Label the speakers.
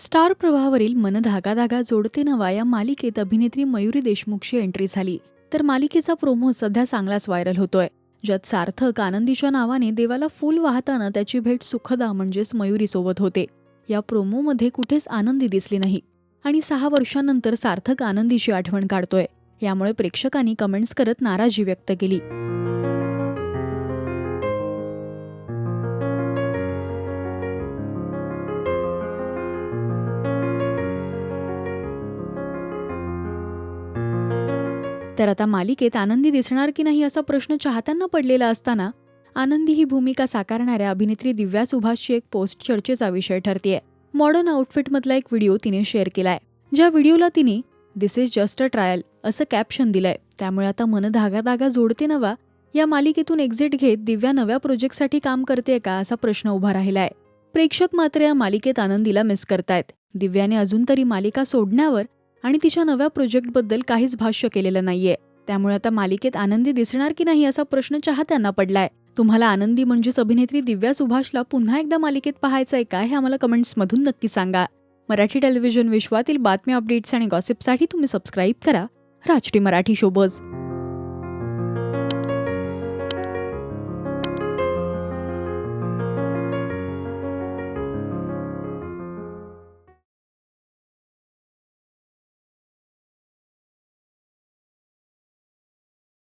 Speaker 1: Star प्रवाहावरील मन धागा धागा जोडते नवा या मालिकेत अभिनेत्री मयुरी देशमुखची एंट्री झाली. तर मालिकेचा प्रोमो सध्या चांगलाच व्हायरल होतोय. ज्यात सार्थक आनंदीच्या नावाने देवाला फूल वाहताना त्याची भेट सुखदा म्हणजेच मयुरीसोबत होते. या प्रोमोमध्ये कुठेच आनंदी दिसली नाही. आणि सहा वर्षांनंतर सार्थक आनंदीची आठवण काढतोय. यामुळे प्रेक्षकांनी कमेंट्स करत नाराजी व्यक्त केली. तर आता मालिकेत आनंदी दिसणार की नाही असा प्रश्न चाहत्यांना पडलेला असताना आनंदी ही भूमिका साकारणाऱ्या अभिनेत्री दिव्या सुभाषची एक पोस्ट चर्चेचा विषय ठरतेय. मॉडर्न आउटफिटमधला एक व्हिडिओ तिने शेअर केलाय. ज्या व्हिडिओला तिने this is just a trial असं कॅप्शन दिलंय. त्यामुळे आता मन धागा धागा जोडते नवा. या मालिकेतून एक्झिट घेत दिव्या नव्या प्रोजेक्टसाठी काम करते का असा प्रश्न उभा राहिलाय. प्रेक्षक मात्र या मालिकेत आनंदीला मिस करतायत. दिव्याने अजून तरी मालिका सोडण्यावर आणि तिच्या नव्या प्रोजेक्टबद्दल काहीच भाष्य केलेलं नाहीये. त्यामुळे आता मालिकेत आनंदी दिसणार की नाही असा प्रश्न चाहत्यांना पडलाय. तुम्हाला आनंदी म्हणजेच अभिनेत्री दिव्या सुभाषला पुन्हा एकदा मालिकेत पाहायचंय का हे आम्हाला कमेंट्समधून नक्की सांगा. मराठी टेलिव्हिजन विश्वातील बातम्या अपडेट्स आणि गॉसिपसाठी तुम्ही सबस्क्राईब करा. राजटी मराठी शोबज